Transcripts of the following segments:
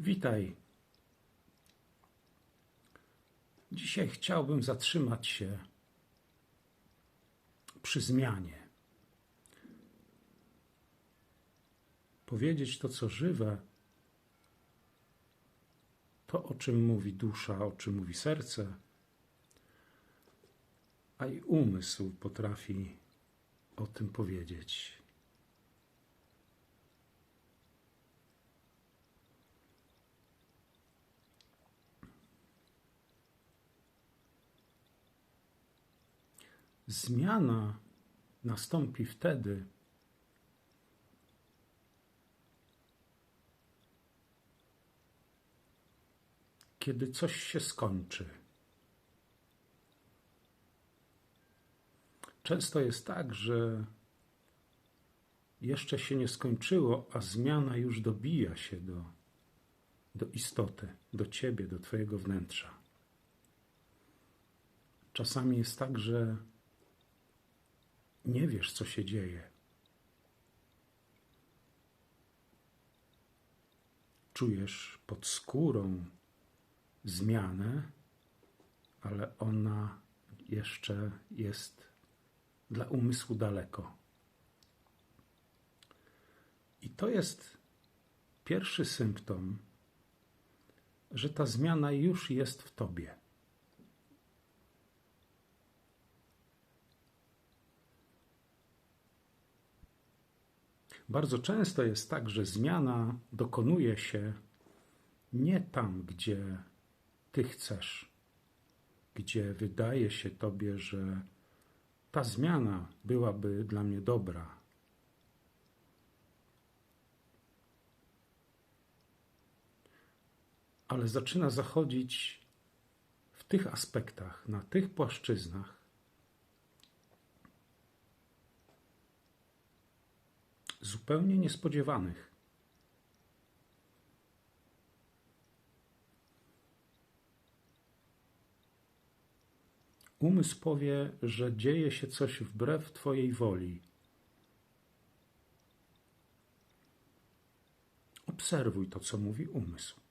Witaj. Dzisiaj chciałbym zatrzymać się przy zmianie. Powiedzieć to, co żywe, to, o czym mówi dusza, o czym mówi serce, a i umysł potrafi o tym powiedzieć. Zmiana nastąpi wtedy, kiedy coś się skończy. Często jest tak, że jeszcze się nie skończyło, a zmiana już dobija się do, do istoty, do ciebie, do twojego wnętrza. Czasami jest tak, że nie wiesz, co się dzieje. Czujesz pod skórą zmianę, ale ona jeszcze jest dla umysłu daleko. I to jest pierwszy symptom, że ta zmiana już jest w tobie. Bardzo często jest tak, że zmiana dokonuje się nie tam, gdzie ty chcesz, gdzie wydaje się tobie, że ta zmiana byłaby dla mnie dobra. Ale zaczyna zachodzić w tych aspektach, na tych płaszczyznach, zupełnie niespodziewanych. Umysł powie, że dzieje się coś wbrew Twojej woli. Obserwuj to, co mówi umysł.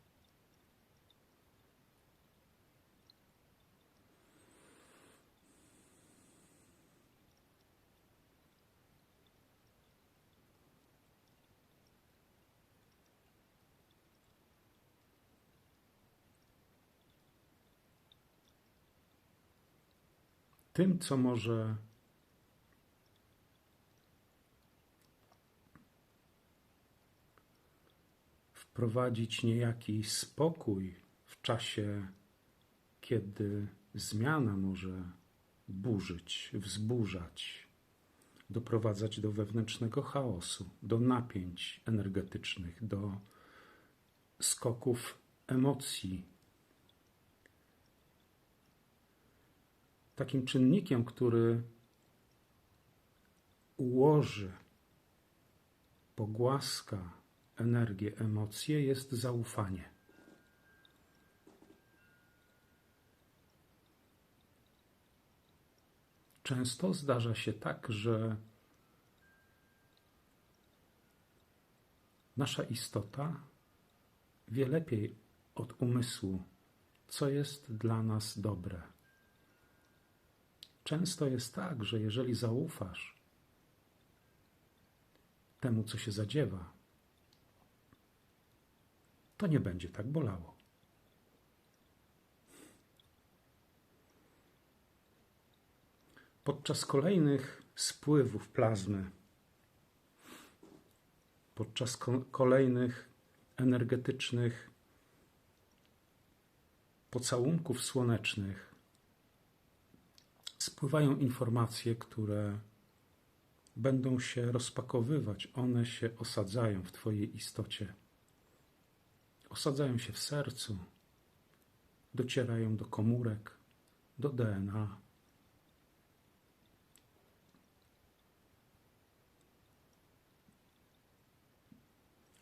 Tym, co może wprowadzić niejaki spokój w czasie, kiedy zmiana może burzyć, wzburzać, doprowadzać do wewnętrznego chaosu, do napięć energetycznych, do skoków emocji takim czynnikiem, który ułoży, pogłaska energię, emocje, jest zaufanie. Często zdarza się tak, że nasza istota wie lepiej od umysłu, co jest dla nas dobre. Często jest tak, że jeżeli zaufasz temu, co się zadziewa, to nie będzie tak bolało. Podczas kolejnych spływów plazmy, podczas kolejnych energetycznych pocałunków słonecznych, spływają informacje, które będą się rozpakowywać, one się osadzają w Twojej istocie. Osadzają się w sercu, docierają do komórek, do DNA.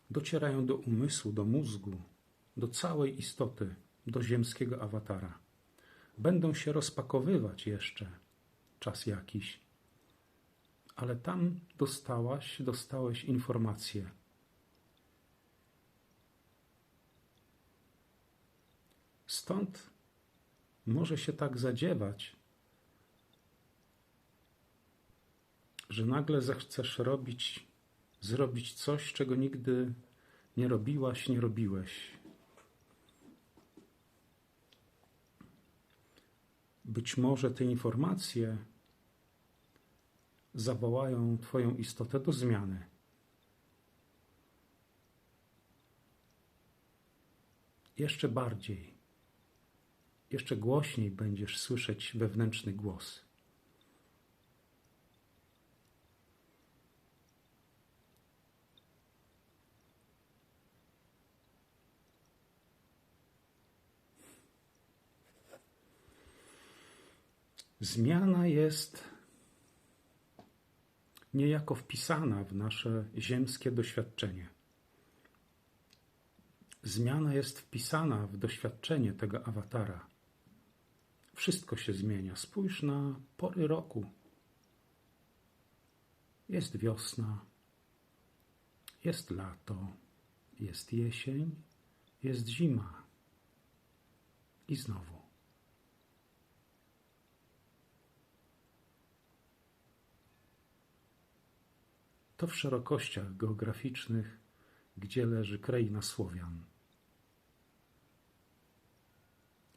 Docierają do umysłu, do mózgu, do całej istoty, do ziemskiego awatara będą się rozpakowywać jeszcze czas jakiś. Ale tam dostałaś, dostałeś informację. Stąd może się tak zadziewać, że nagle zechcesz robić, zrobić coś, czego nigdy nie robiłaś, nie robiłeś. Być może te informacje zawołają Twoją istotę do zmiany. Jeszcze bardziej, jeszcze głośniej będziesz słyszeć wewnętrzny głos. Zmiana jest niejako wpisana w nasze ziemskie doświadczenie. Zmiana jest wpisana w doświadczenie tego awatara. Wszystko się zmienia. Spójrz na pory roku. Jest wiosna, jest lato, jest jesień, jest zima i znowu. To w szerokościach geograficznych, gdzie leży kraina Słowian.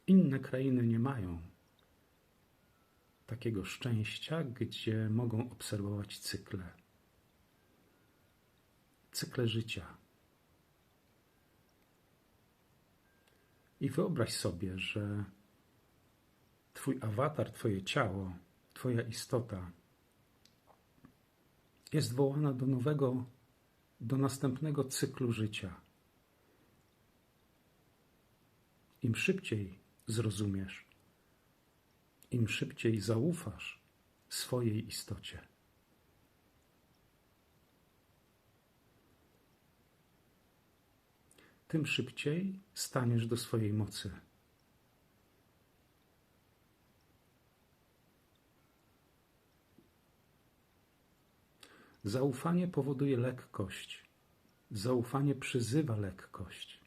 Inne krainy nie mają takiego szczęścia, gdzie mogą obserwować cykle. Cykle życia. I wyobraź sobie, że Twój awatar, Twoje ciało, Twoja istota jest wołana do nowego, do następnego cyklu życia. Im szybciej zrozumiesz, im szybciej zaufasz swojej istocie. Tym szybciej staniesz do swojej mocy. Zaufanie powoduje lekkość. Zaufanie przyzywa lekkość.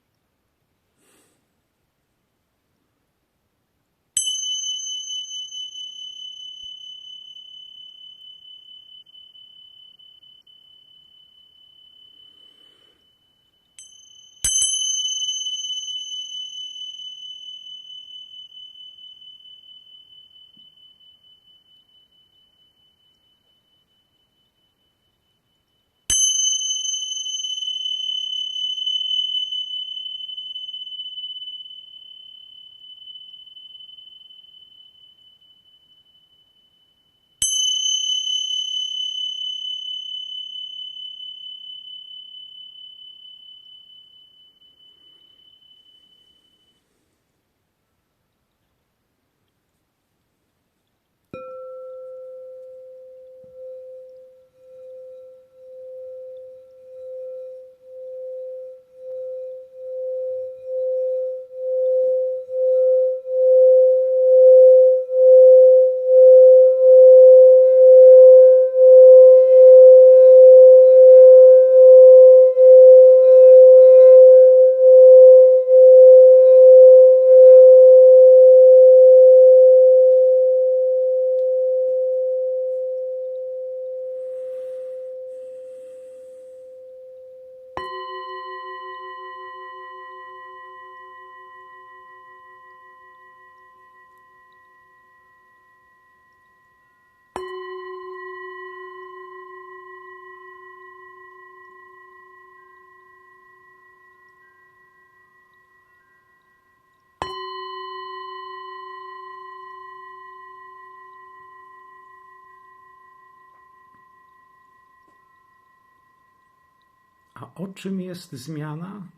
A o czym jest zmiana?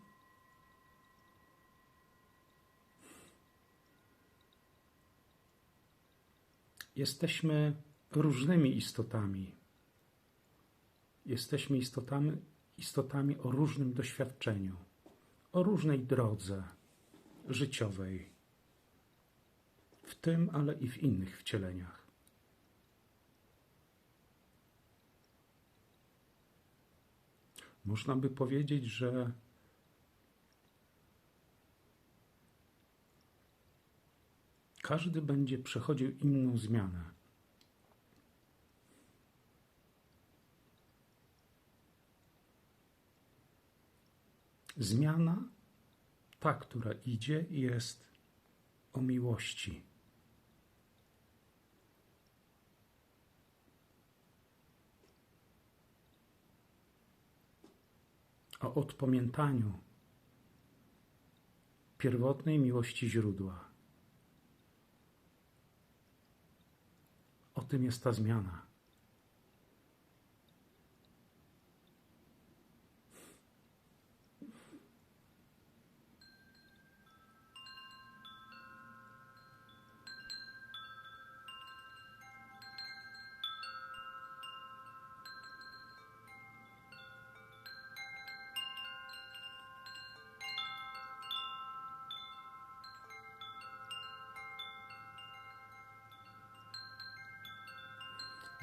Jesteśmy różnymi istotami. Jesteśmy istotami, istotami o różnym doświadczeniu, o różnej drodze życiowej, w tym, ale i w innych wcieleniach. Można by powiedzieć, że Każdy będzie przechodził inną zmianę. Zmiana, ta, która idzie, jest o miłości. O odpomiętaniu pierwotnej miłości źródła. O tym jest ta zmiana.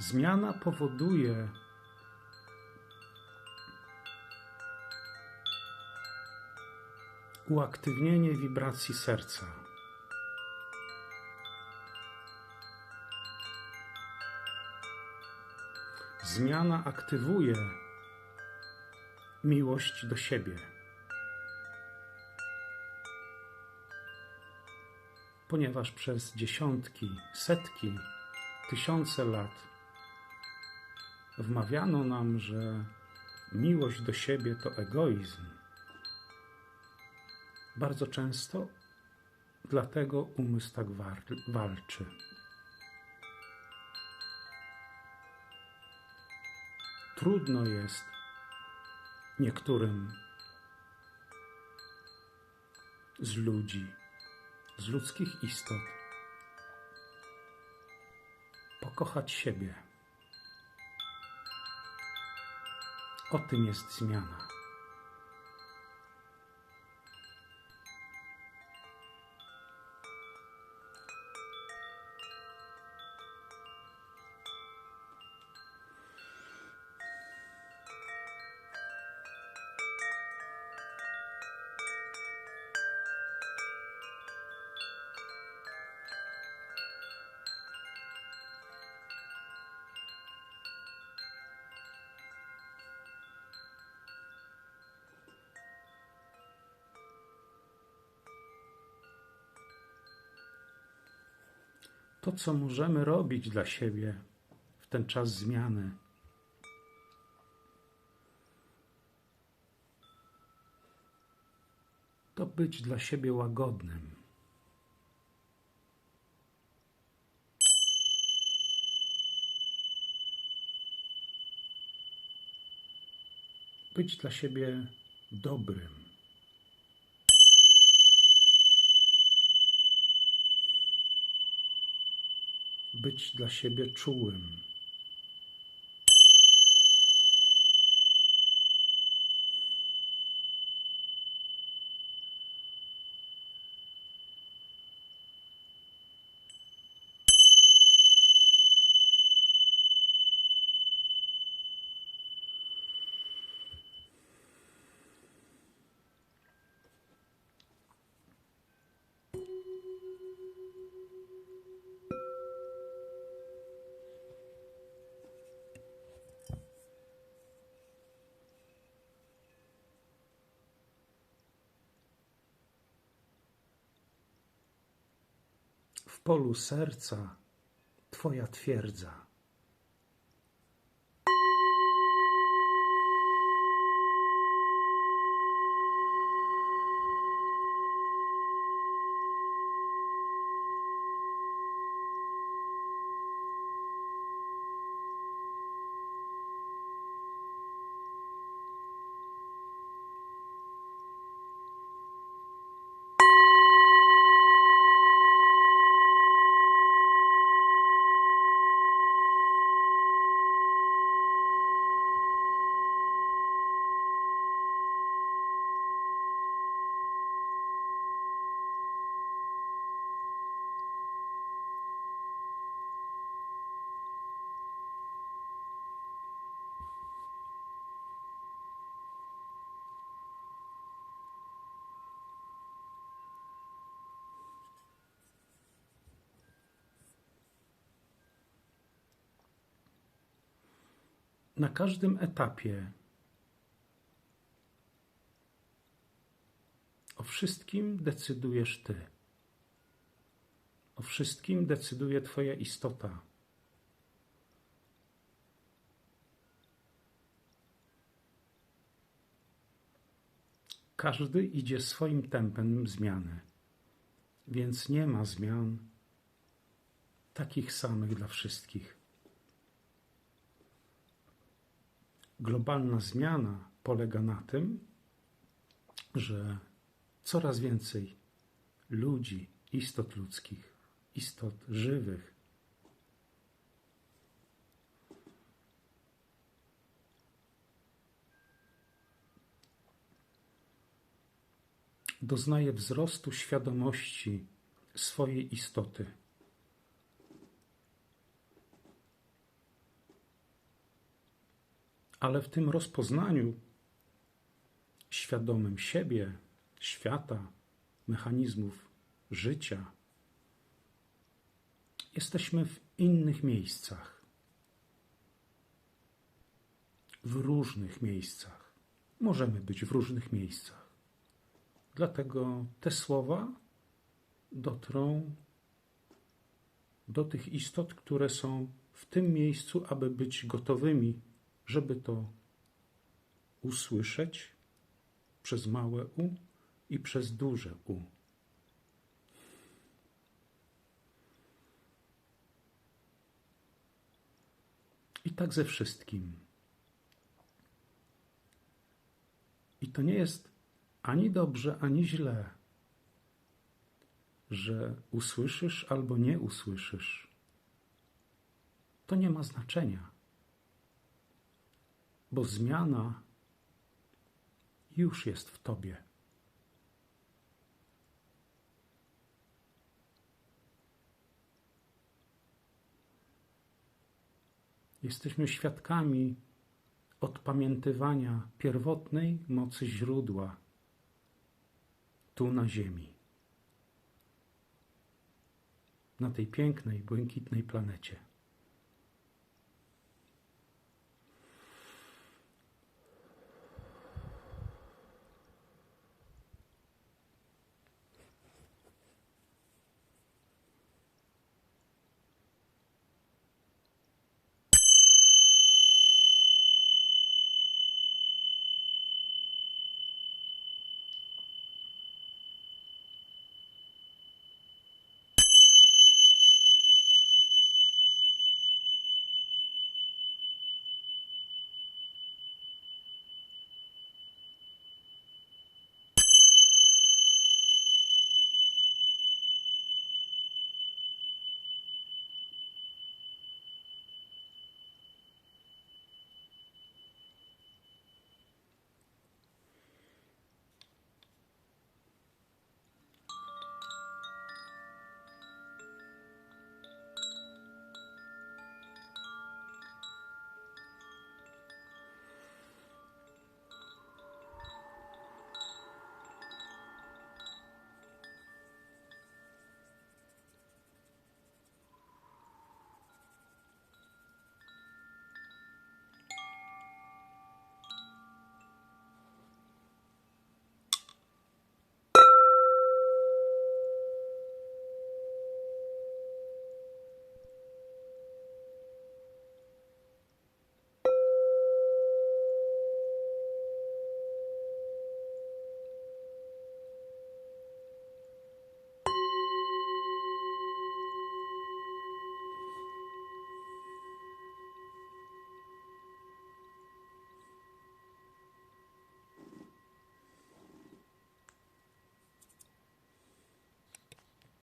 Zmiana powoduje uaktywnienie wibracji serca. Zmiana aktywuje miłość do siebie. Ponieważ przez dziesiątki, setki, tysiące lat wmawiano nam, że miłość do siebie to egoizm. Bardzo często dlatego umysł tak walczy. Trudno jest niektórym z ludzi, z ludzkich istot pokochać siebie. O tym jest zmiana. To, co możemy robić dla siebie w ten czas zmiany. To być dla siebie łagodnym. Być dla siebie dobrym. Być dla siebie czułym. W polu serca Twoja twierdza. Na każdym etapie o wszystkim decydujesz Ty. O wszystkim decyduje Twoja istota. Każdy idzie swoim tempem zmiany, więc nie ma zmian takich samych dla wszystkich. Globalna zmiana polega na tym, że coraz więcej ludzi, istot ludzkich, istot żywych, doznaje wzrostu świadomości swojej istoty. Ale w tym rozpoznaniu świadomym siebie, świata, mechanizmów życia, jesteśmy w innych miejscach. W różnych miejscach. Możemy być w różnych miejscach. Dlatego te słowa dotrą do tych istot, które są w tym miejscu, aby być gotowymi, żeby to usłyszeć przez małe U i przez duże U. I tak ze wszystkim. I to nie jest ani dobrze, ani źle, że usłyszysz albo nie usłyszysz. To nie ma znaczenia, bo zmiana już jest w tobie. Jesteśmy świadkami odpamiętywania pierwotnej mocy źródła tu na Ziemi, na tej pięknej, błękitnej planecie.